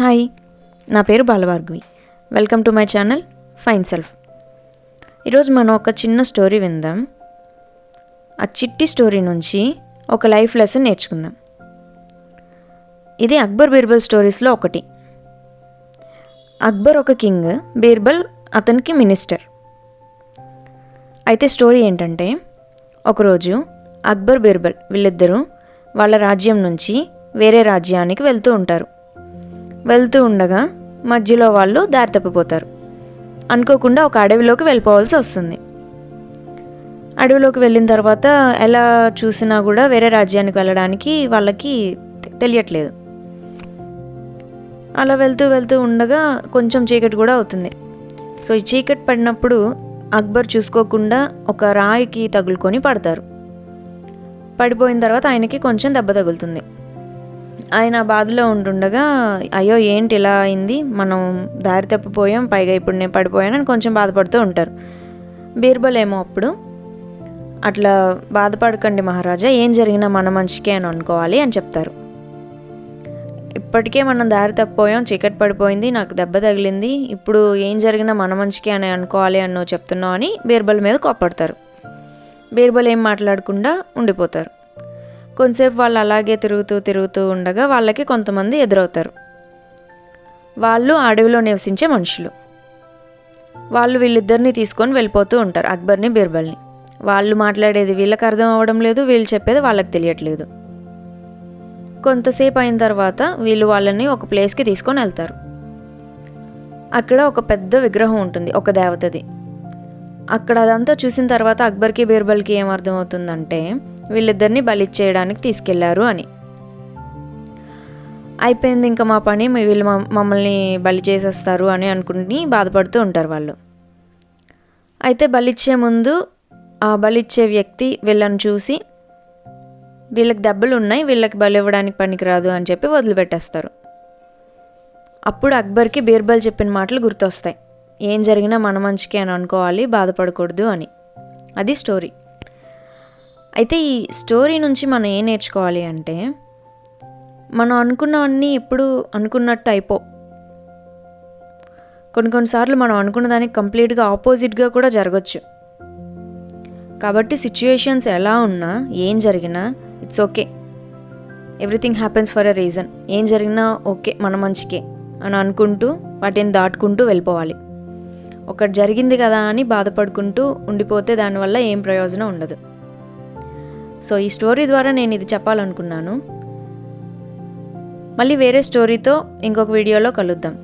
Hi నా పేరు Balabhargavi welcome to my channel fine self. ఈరోజు మనం ఒక చిన్న స్టోరీ విందాం. ఆ చిట్టి స్టోరీ నుంచి ఒక లైఫ్ లెసన్ నేర్చుకుందాం. ఇది అక్బర్ బీర్బల్ స్టోరీస్లో ఒకటి. అక్బర్ ఒక కింగ్ బీర్బల్ అతనికి మినిస్టర్. అయితే స్టోరీ ఏంటంటే ఒకరోజు అక్బర్ బీర్బల్ వీళ్ళిద్దరూ వాళ్ళ రాజ్యం నుంచి వేరే రాజ్యానికి వెళ్తూ ఉంటారు. వెళ్తూ ఉండగా మధ్యలో వాళ్ళు దారి తప్పిపోతారు. అనుకోకుండా ఒక అడవిలోకి వెళ్ళిపోవాల్సి వస్తుంది. అడవిలోకి వెళ్ళిన తర్వాత ఎలా చూసినా కూడా వేరే రాజ్యానికి వెళ్ళడానికి వాళ్ళకి తెలియట్లేదు. అలా వెళ్తూ వెళ్తూ ఉండగా కొంచెం చీకటి కూడా అవుతుంది. సో ఈ చీకటి పడినప్పుడు అక్బర్ చూసుకోకుండా ఒక రాయికి తగులుకొని పడతారు. పడిపోయిన తర్వాత ఆయనకి కొంచెం దెబ్బ తగులుతుంది. ఆయన బాధలో ఉంటుండగా అయ్యో ఏంటి ఇలా అయింది? మనం దారి తప్పిపోయాం పైగా ఇప్పుడు నేను పడిపోయానని కొంచెం బాధపడుతూ ఉంటారు. బీర్బల్ ఏమో అప్పుడు అట్లా బాధపడకండి మహారాజా ఏం జరిగినా మన మంచికే అని అనుకోవాలి అని చెప్తారు. ఇప్పటికే మనం దారి తప్పిపోయాం చీకటి పడిపోయింది నాకు దెబ్బ తగిలింది ఇప్పుడు ఏం జరిగినా మన మంచికే అని అనుకోవాలి అని నువ్వు చెప్తున్నావు అని బీర్బల్ మీద కోప్పడతారు. బీర్బల్ ఏం మాట్లాడకుండా ఉండిపోతారు. కొంతసేపు వాళ్ళు అలాగే తిరుగుతూ తిరుగుతూ ఉండగా వాళ్ళకి కొంతమంది ఎదురవుతారు. వాళ్ళు అడవిలో నివసించే మనుషులు. వాళ్ళు వీళ్ళిద్దరిని తీసుకొని వెళ్ళిపోతూ ఉంటారు అక్బర్ని బీర్బల్ని. వాళ్ళు మాట్లాడేది వీళ్ళకి అర్థం అవ్వడం లేదు వీళ్ళు చెప్పేది వాళ్ళకి తెలియట్లేదు. కొంతసేపు అయిన తర్వాత వీళ్ళు వాళ్ళని ఒక ప్లేస్కి తీసుకొని వెళ్తారు. అక్కడ ఒక పెద్ద విగ్రహం ఉంటుంది ఒక దేవతది. అక్కడ అదంతా చూసిన తర్వాత అక్బర్కి బీర్బల్కి ఏం అర్థమవుతుందంటే వీళ్ళిద్దరిని బలిచ్చేయడానికి తీసుకెళ్ళారు అని. అయిపోయింది ఇంకా మా పని వీళ్ళు మమ్మల్ని బలి చేసేస్తారు అని అనుకుని బాధపడుతూ ఉంటారు వాళ్ళు. అయితే బలిచ్చే ముందు ఆ బలిచ్చే వ్యక్తి వీళ్ళని చూసి వీళ్ళకి దెబ్బలు ఉన్నాయి వీళ్ళకి బలి ఇవ్వడానికి పనికిరాదు అని చెప్పి వదిలిపెట్టేస్తారు. అప్పుడు అక్బర్కి బీర్బల్ చెప్పిన మాటలు గుర్తొస్తాయి. ఏం జరిగినా మన మంచికి అని అనుకోవాలి బాధపడకూడదు అని. అది స్టోరీ. అయితే ఈ స్టోరీ నుంచి మనం ఏం నేర్చుకోవాలి అంటే మనం అనుకున్నవన్నీ ఎప్పుడు అనుకున్నట్టు అయిపో. కొన్ని కొన్నిసార్లు మనం అనుకున్న దానికి కంప్లీట్గా ఆపోజిట్గా కూడా జరగచ్చు. కాబట్టి సిచ్యుయేషన్స్ ఎలా ఉన్నా ఏం జరిగినా it's okay. Everything happens for a reason. ఏం జరిగినా ఓకే మన మంచికే అని అనుకుంటూ వాటిని దాటుకుంటూ వెళ్ళిపోవాలి. ఒకటి జరిగింది కదా అని బాధపడుకుంటూ ఉండిపోతే దానివల్ల ఏం ప్రయోజనం ఉండదు. సో ఈ స్టోరీ ద్వారా నేను ఇది చెప్పాలనుకున్నాను. మళ్ళీ వేరే స్టోరీతో ఇంకొక వీడియోలో కలుద్దాం.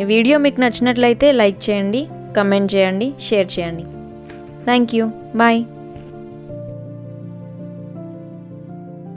ఈ వీడియో మీకు నచ్చినట్లయితే లైక్ చేయండి కమెంట్ చేయండి షేర్ చేయండి. Thank you. బాయ్.